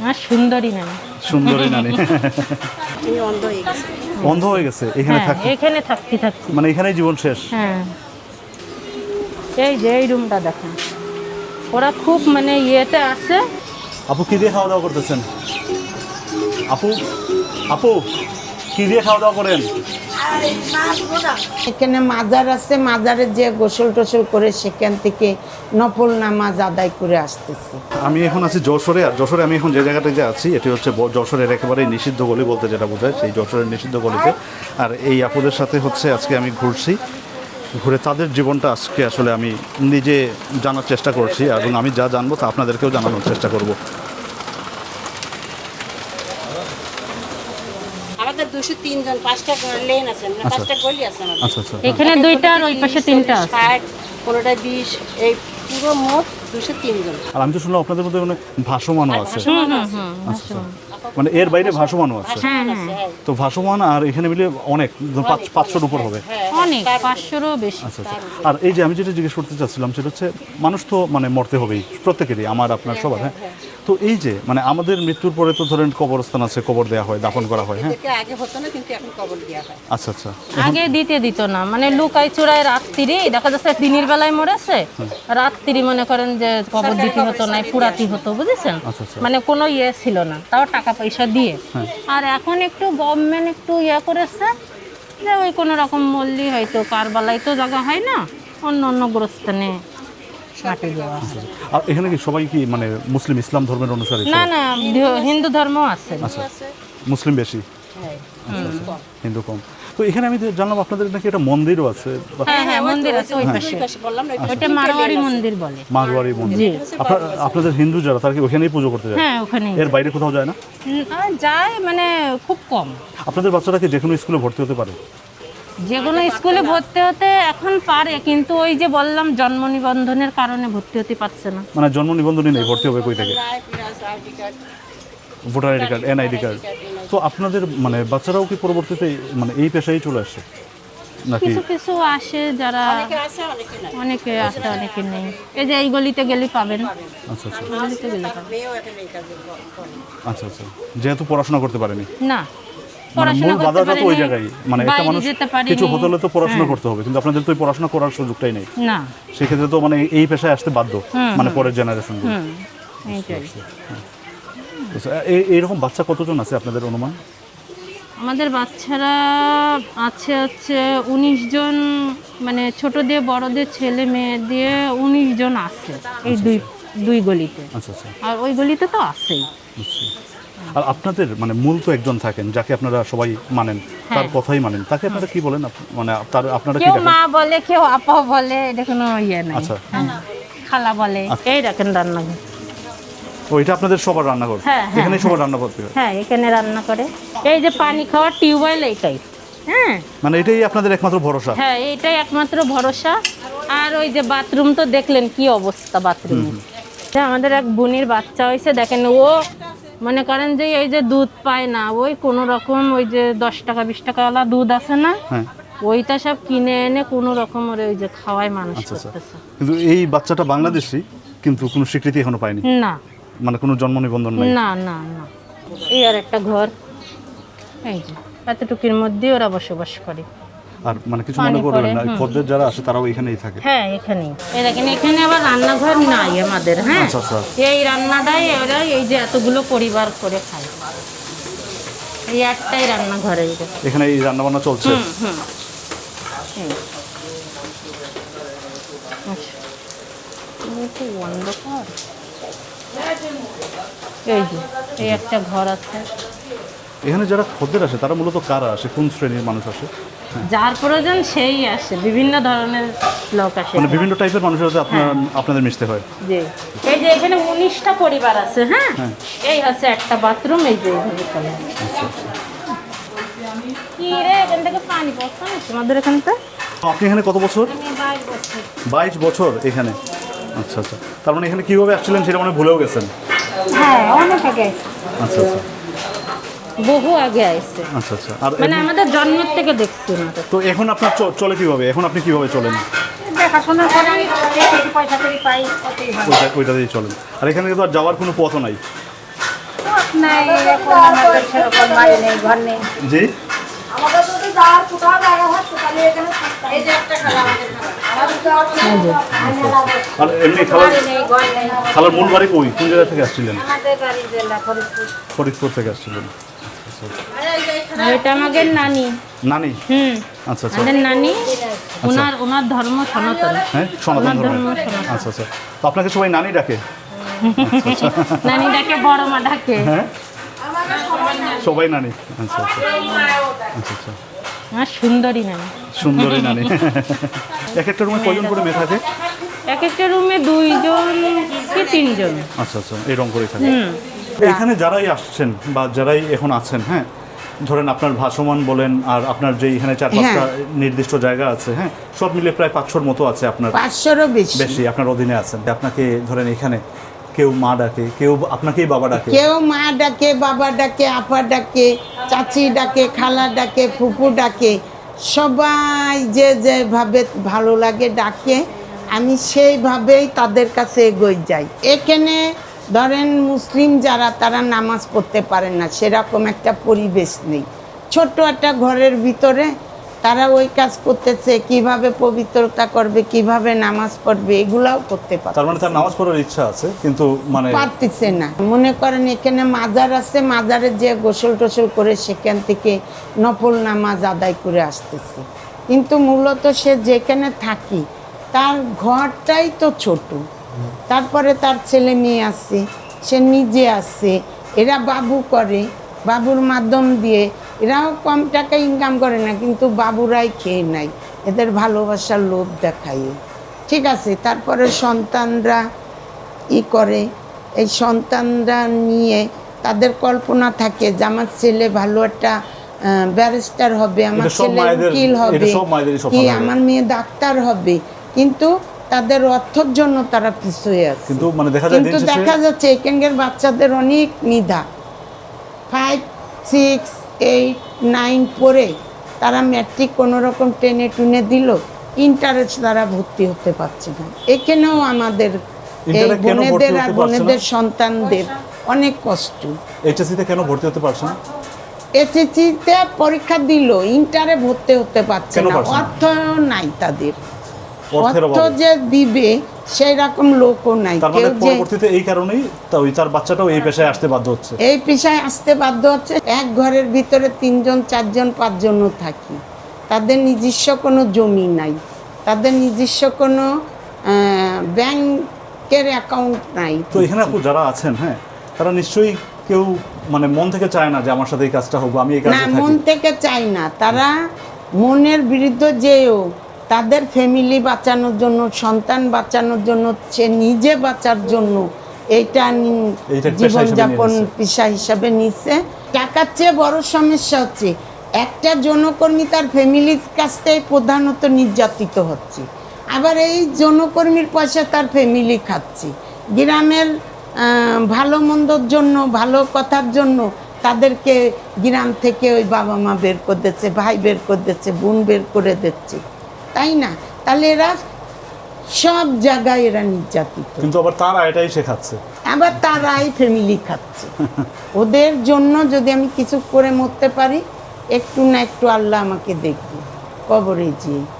আমার সুন্দরী নানি। সুন্দরী নানি। অন্ধ হয়ে গেছি। অন্ধ হয়ে গেছে এখানে হ্যাঁ থাকতে এখানে থাকতে থাকতে। মানে এখানেই জীবন শেষ। হ্যাঁ। এই যে এই রুমটা দেখেন ওরা খুব মানে ইয়েতে আছে। আপু কি দিয়ে খাওয়া দাওয়া করতেছেন? আপু আপু। কি দিয়ে খাওয়া দাওয়া করেন? এখানে মাজার আছে মাজারে যে গোসল টোসল করে সেখান থেকে নফল নামাজ আদায় করে আসতেছে। আমি এখন আছি যশোরে আর যশোরে আমি এখন যে জায়গাটাতে আছি এটি হচ্ছে যশোরের একেবারে নিষিদ্ধ গলি বলতে যেটা বোঝায় সেই যশোরের নিষিদ্ধ গলিতে। আর এই আপুদের সাথে হচ্ছে আজকে আমি ঘুরছি। ঘুরে তাদের জীবনটা আজকে আসলে আমি নিজে জানার চেষ্টা করছি এবং আমি যা জানব তা আপনাদেরকেও জানানোর চেষ্টা করব। তিনজন পাঁচটা লেন আছে মানে আচ্ছা। পাঁচটা গলি আছে আমাদের আচ্ছা আচ্ছা এখানে দুইটা আর ওই পাশে তিনটা আছে ষাট পনেরোটা বিশ এই পুরো মোট দুশো তিনজন আর আমি তো শুনলাম আপনাদের মধ্যে অনেক ভাসমানও আছে। হুম আচ্ছা মানে এর বাইরে ভাসমানও আছে। হ্যাঁ হ্যাঁ। তো ভাসমান আর এখানে মিলে অনেক পাঁচ পাঁচশোর উপর হবে। অনেক পাঁচশোরও বেশি। আচ্ছা আচ্ছা। আর এই যে আমি যেটা জিজ্ঞেস করতে চাচ্ছিলাম সেটা হচ্ছে মানুষ তো মানে মরতে হবেই প্রত্যেকেরই আমার আপনার সবার হ্যাঁ তো এই যে মানে আমাদের মৃত্যুর পরে তো ধরেন কবরস্থান আছে কবর দেওয়া হয় দাফন করা হয় হ্যাঁ? আগে হতো না কিন্তু এখন কবর দেওয়া হয়। আচ্ছা আচ্ছা। আগে দিতে দিত না মানে লুকাই চূড়ায় রাত্রি দেখা যাচ্ছে দিনের বেলায় মরেছে রাত্রি মনে করেন যে কবর দিতে হতো না পুরাতি হতো বুঝেছেন? আচ্ছা, আচ্ছা। মানে কোনো ইয়ে ছিল না তাও টাকা পয়সা দিয়ে। হ্যাঁ। আর এখন একটু গভর্নমেন্ট একটু ইয়ে করেছে যে ওই কোনো রকম মল্লি হয়তো কারবালায় তো জায়গা হয় না অন্য অন্য গ্রস্থানে হয়। আর এখানে কি সবাই কি মানে মুসলিম ইসলাম ধর্মের অনুসারী না না হিন্দু ধর্ম আছে। আচ্ছা মুসলিম বেশি? হিন্দু কম। তো এখানে আমি জানলাম আপনাদের নাকি একটা মন্দিরও আছে। হ্যাঁ হ্যাঁ মন্দির আছে ওই পাশে না ওইটা মারোয়ারি মন্দির বলে। মারোয়ারি মন্দির। আপনাদের হিন্দু যারা তারা কি ওখানেই পুজো করতে যায়? হ্যাঁ ওখানে এর বাইরে কোথাও যায় না? যায় মানে খুব কম। আপনাদের বাচ্চারা কি যে কোনো স্কুলে ভর্তি হতে পারে? যে কোনো স্কুলে ভর্তি হতে এখন পারে কিন্তু ওই যে বললাম জন্ম নিবন্ধনের কারণে ভর্তি হতে পারছে না। মানে জন্ম নিবন্ধনই নেই ভর্তি হবে কই থেকে? Voter ID card NID card. তো আপনাদের মানে বাচ্চারাও কি পরবর্তীতে মানে এই পেশায় চলে আসছে নাকি কিছু কিছু আসে যারা অনেকে আছে অনেকে নাই। অনেকে আসে অনেকে নেই। এই যে এই গলিতে গেলে পাবেন। আচ্ছা আচ্ছা। গলিতে গেলে আচ্ছা আচ্ছা। যেহেতু পড়াশোনা করতে পারেনি। না। মানে মূল বাধাটা তো ওই জায়গায়। মানে একটা মানুষ কিছু হতে হলে তো পড়াশোনা হ্যাঁ। করতে হবে কিন্তু আপনাদের তো পড়াশোনা করার সুযোগটাই নেই। না। সেক্ষেত্রে তো মানে এই পেশায় আসতে বাধ্য মানে পরের জেনারেশন এইটাই। এইরকম বাচ্চা কতজন আছে আপনাদের অনুমান? আমাদের বাচ্চারা আছে হচ্ছে উনিশ জন মানে ছোট দিয়ে বড়দের ছেলে মেয়ে দিয়ে উনিশ জন আছে এই দুই দুই গলিতে। আচ্ছা আচ্ছা। আর ওই গলিতে তো আছেই। আর আপনাদের মানে মূল তো একজন থাকেন যাকে আপনারা সবাই মানেন তার হ্যাঁ। কথাই মানেন তাকে আপনারা কি বলেন? মানে তার আপনারা কি মা বলে কেউ আপা বলে এটা কোনো ইয়ে নাই। আচ্ছা। খালা বলে। আচ্ছা। এই রাখেন রান্নাঘর। ওইটা আপনাদের সবার রান্নাঘর? হ্যাঁ, হ্যাঁ, এখানে সবার রান্না করতে হয় হ্যাঁ এখানে রান্না করে। এই যে পানি খাওয়ার টিউবওয়েল এইটাই। হ্যাঁ। মানে এটাই আপনাদের একমাত্র ভরসা? হ্যাঁ এইটাই একমাত্র ভরসা। আর ওই যে বাথরুম তো দেখলেন কি অবস্থা বাথরুমের আমাদের এক বোনের বাচ্চা হয়েছে দেখেন ও মনে করেন যে এই যে দুধ পায় না ওই কোনো রকম ওই যে দশ টাকা বিশ টাকাওয়ালা দুধ আছে না হ্যাঁ। ওইটা সব কিনে এনে কোনো রকম ওর ওই যে খাওয়াই মানুষ আচ্ছা আচ্ছা। করতেছে। কিন্তু এই বাচ্চাটা বাংলাদেশি কিন্তু কোনো স্বীকৃতি এখনও পায়নি? না। মানে কোনো জন্ম নিবন্ধন নাই? না না না। এই আর একটা ঘর। এই যে এতটুকুর মধ্যে ওরা বসবাস করে। আর মানে কিছু মনে করবেন না। খদ্দের যারা আসে তারাও এখানেই থাকে? হ্যাঁ এখানেই। এই দেখেন এখানে আবার রান্নাঘর নাই আমাদের হ্যাঁ? আচ্ছা আচ্ছা। এই রান্নাটাই ওরা এই যে এতগুলো পরিবার করে খায়। এই একটাই রান্নাঘর এই এখানে এই রান্না বান্না চলছে? হুম হুম। আচ্ছা। অন্ধকার। এই যে এই একটা ঘর আছে। এখানে যারা খদ্দের আসে তারা মূলত কারা আসে? কোন শ্রেণির মানুষ আসে? যার প্রয়োজন সেই আসে বিভিন্ন ধরনের লোক আসে। মানে বিভিন্ন টাইপের মানুষের সাথে আপনার আপনাদের মিশতে হয়। জি। এই যে এখানে উনিশটা পরিবার আছে হ্যাঁ? হ্যাঁ। এই হচ্ছে একটা বাথরুম এই যে এইভাবে চলে আচ্ছা আচ্ছা। কি রে এখান থেকে পানি পড়ছে তোমাদের এখানটা তো আপনি এখানে কত বছর। বাইশ বছর এখানে। আচ্ছা আচ্ছা। তার মানে এখানে কীভাবে আসছিলেন সেটা মানে ভুলেও গেছেন? হ্যাঁ অনেক আগে আচ্ছা আচ্ছা। বহু আগে আসছে। আচ্ছা আচ্ছা। আর মানে আমাদের জন্মের থেকে দেখছি ওনাদের তো। এখন আপনার চ- চলে কীভাবে? এখন আপনি কীভাবে চলেন? দেখাশোনা করে কিছু পয়সা করে পাই কতই ভালো ওইটা ওইটা দিয়ে চলেন। আর এখানে তো আর যাওয়ার কোনো পথও নাই? নাই এখন আমাদের সেরকম বাড়ি নেই ঘর নেই। জি? আমাদের যদি যাওয়ার কোথাও জায়গা থাকতো তাহলে এখানে থাকতাম। এই যে একটা খালা আমাদের খালা। আমাদের যাওয়ার আর এমনি খালার খালার মূল বাড়ি কই? কোন জায়গা থেকে আসছিলেন? ফরিদপুর ফরিদপুর থেকে আসছিলেন। এটা আমাদের নানি। নানি? হুম। আচ্ছা আচ্ছা। আমাদের নানি ওনার ওনার ধর্ম সনাতন। হ্যাঁ? সনাতন ধর্ম আচ্ছা আচ্ছা। তো আপনাকে সবাই নানি ডাকে? নানি ডাকে বড় মা ডাকে। হ্যাঁ? সবাই নানি। আচ্ছা আচ্ছা। আচ্ছা আচ্ছা। আমার সুন্দরী নানি। সুন্দরী নানি। এক একটা রুমে কয়জন করে মেয়ে থাকে? এক একটা রুমে দুইজন কি তিনজন। আচ্ছা আচ্ছা এরকম করে থাকে। এখানে যারাই আসছেন বা যারাই এখন আছেন হ্যাঁ ধরেন আপনার ভাসমান বলেন আর আপনার যে এখানে চার পাঁচটা নির্দিষ্ট জায়গা আছে হ্যাঁ সব মিলে প্রায় পাঁচশোর মতো আছে আপনার। পাঁচশোরও বেশি। বেশি আপনার অধীনে আছেন। আপনাকে ধরেন এখানে কেউ মা ডাকে, কেউ আপনাকেই বাবা ডাকে। কেউ মা ডাকে, বাবা ডাকে, আপা ডাকে, চাচি ডাকে, খালা ডাকে, ফুপু ডাকে, সবাই যে যেভাবে ভালো লাগে ডাকে, আমি সেইভাবেই তাদের কাছে এগোই যাই। এখানে ধরেন মুসলিম যারা, তারা নামাজ পড়তে পারেন না, সেরকম একটা পরিবেশ নেই। ছোট্ট একটা ঘরের ভিতরে তারা ওই কাজ করতেছে কীভাবে পবিত্রতা করবে কীভাবে নামাজ পড়বে এগুলাও করতে পারে। তার মানে তার নামাজ পড়ার ইচ্ছা আছে কিন্তু মানে পারতেছে না। মনে করেন এখানে মাজার আছে মাজারে যে গোসল টোসল করে সেখান থেকে নফল নামাজ আদায় করে আসতেছে। কিন্তু মূলত সে যেখানে থাকি তার ঘরটাই তো ছোট। তারপরে তার ছেলে মেয়ে আছে সে নিজে আছে এরা বাবু করে বাবুর মাধ্যম দিয়ে এরাও কম টাকা ইনকাম করে না কিন্তু বাবুরাই খেয়ে নাই এদের ভালোবাসার লোভ দেখায়। ঠিক আছে তারপরে সন্তানরা ই করে। এই সন্তানরা নিয়ে তাদের কল্পনা থাকে যে আমার ছেলে ভালো একটা ব্যারিস্টার হবে আমার ছেলে উকিল হবে কি আমার মেয়ে ডাক্তার হবে। কিন্তু তাদের অর্থর জন্য তারা পিছুয়ে আছে। কিন্তু মানে দেখা দিন কিন্তু দেখা যাচ্ছে এখানকার বাচ্চাদের অনেক নিধা ফাইভ সিক্স এইট নাইন পড়ে তারা ম্যাট্রিক কোনো রকম টেনে টুনে দিল ইন্টারেস্ট তারা ভর্তি হতে পারছে না। এখানেও আমাদের এই বোনেদের আর বোনেদের সন্তানদের অনেক কষ্ট। এইচএসসিতে কেন ভর্তি হতে পারছে না? এসএসসিতে পরীক্ষা দিল ইন্টারে ভর্তি হতে পারছে না? অর্থ নাই তাদের। অর্থ যে দিবে সেই রকম লোকও নাই। মানে কেউ যে পরবর্তীতে এই কারণেই ওই তার বাচ্চাটাও এই পেশায় আসতে বাধ্য হচ্ছে। এই পেশায় আসতে বাধ্য হচ্ছে। এক ঘরের ভিতরে তিনজন চারজন পাঁচজনও থাকি। তাদের নিজস্ব কোনো জমি নাই। তাদের নিজস্ব কোনো ব্যাংকের অ্যাকাউন্ট নাই। তো এখানে আপু যারা আছেন হ্যাঁ তারা নিশ্চয়ই কেউ মানে মন থেকে চায় না যে আমার সাথে এই কাজটা হোক আমি এই না মন থেকে চাই না। তারা মনের বিরুদ্ধে যেও। তাদের ফ্যামিলি বাঁচানোর জন্য সন্তান বাঁচানোর জন্য সে নিজে বাঁচার জন্য এইটা জীবনযাপন পেশা হিসাবে নিচ্ছে টাকার চেয়ে বড় সমস্যা হচ্ছে একটা যৌনকর্মী তার ফ্যামিলির কাছ থেকে প্রধানত নির্যাতিত হচ্ছে। আবার এই যৌনকর্মীর পয়সা তার ফ্যামিলি খাচ্ছে। গ্রামের ভালো মন্দর জন্য ভালো কথার জন্য তাদেরকে গ্রাম থেকে ওই বাবা মা বের করে দিচ্ছে ভাই বের করে দিচ্ছে বোন বের করে দিচ্ছে। তাই না? তাহলে এরা সব জায়গায় এরা নির্যাতিত। কিন্তু আবার তারা এটাই শেখাচ্ছে। আবার তারাই ফ্যামিলি খাচ্ছে। ওদের জন্য যদি আমি কিছু করে মরতে পারি একটু না একটু আল্লাহ আমাকে দেখবে। কবরে যেয়ে।